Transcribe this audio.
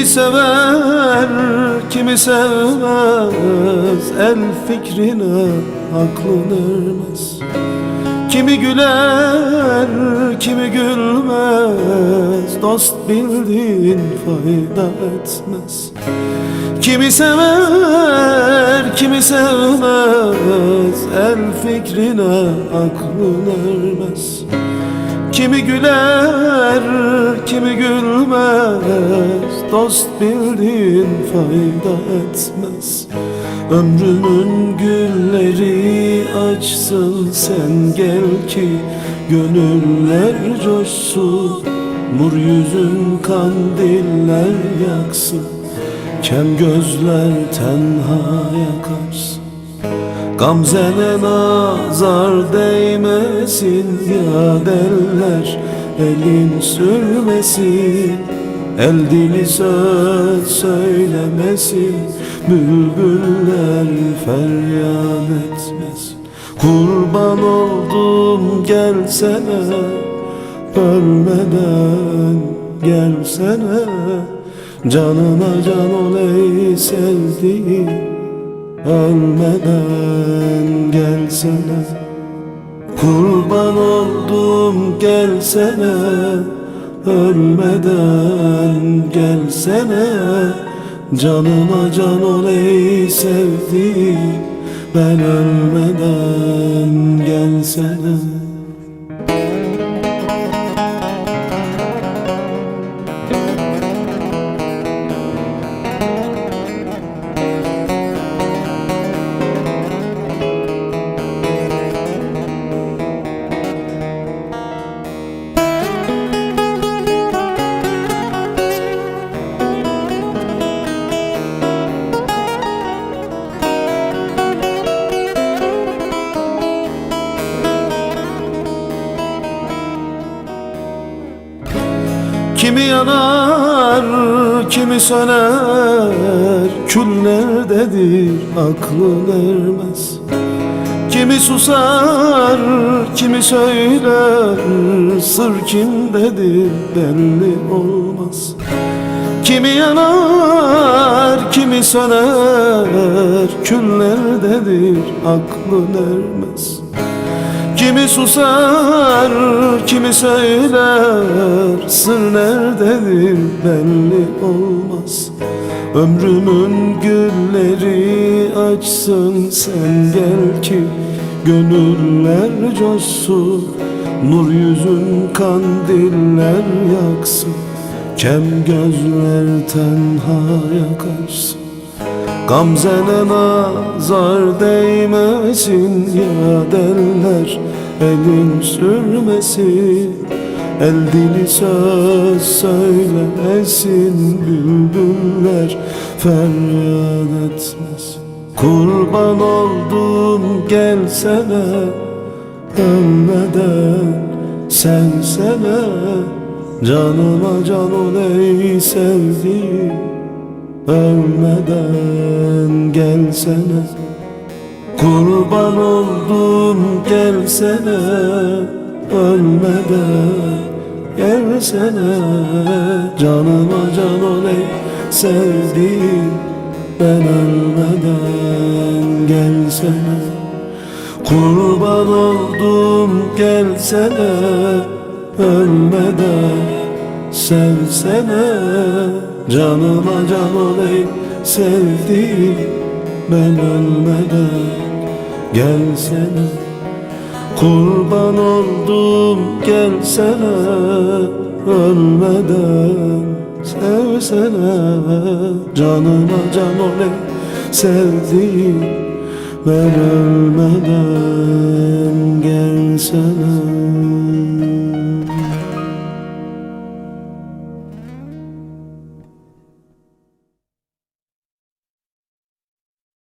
Kimi sever, kimi sevmez El fikrine aklın ermez. Kimi güler, kimi gülmez Dost bildiğin fayda etmez. Kimi sever, kimi sevmez El fikrine aklın ermez Kimi güler, kimi gülmez. Dost bildiğin fayda etmez. Ömrümün gülleri açsın sen gel ki Gönüller coşsun. Nur yüzün kandiller yaksın. Kem gözler tenha yakarsın Gamzene nazar değmesin ya deller Elin sürmesin El dili söz söylemesin. Bülbüller feryat etmesin. Kurban oldum gelsene Ölmeden gelsene. Canına can ol ey sevdiğim Ölmeden gelsene. Kurban oldum gelsene. Ölmeden gelsene. Canıma can ol ey sevdiğim. Ben ölmeden gelsene Kimi yanar, kimi söner Küllerdedir aklın ermez Kimi susar, kimi söyler Sır kimdedir belli olmaz. Kimi yanar, kimi söner Küllerdedir aklın ermez Kimi susar, kimi söyler Sır nerededir belli olmaz. Ömrümün gülleri açsın sen gel ki Gönüller coşsun. Nur yüzün kandiller yaksın Kem gözler tenha yakarsın Gamzene nazar değmesin ya derler Elin sürmesin El dili söz söylemesin Bülbüller feryat etmesin. Kurban oldum gelsene Ölmeden sevsene Canıma can ol ey sevdiğim Ölmeden gelsene. Kurban oldum gelsene. Ölmeden gelsene. Canıma can ol ey sevdiğim. Ben ölmeden gelsene. Kurban oldum gelsene. Ölmeden sevsene Canıma can ol ey sevdiğim Ben ölmeden gelsene Kurban oldum gelsene Ölmeden sevsene Canıma can ol ey sevdiğim Ben ölmeden gelsene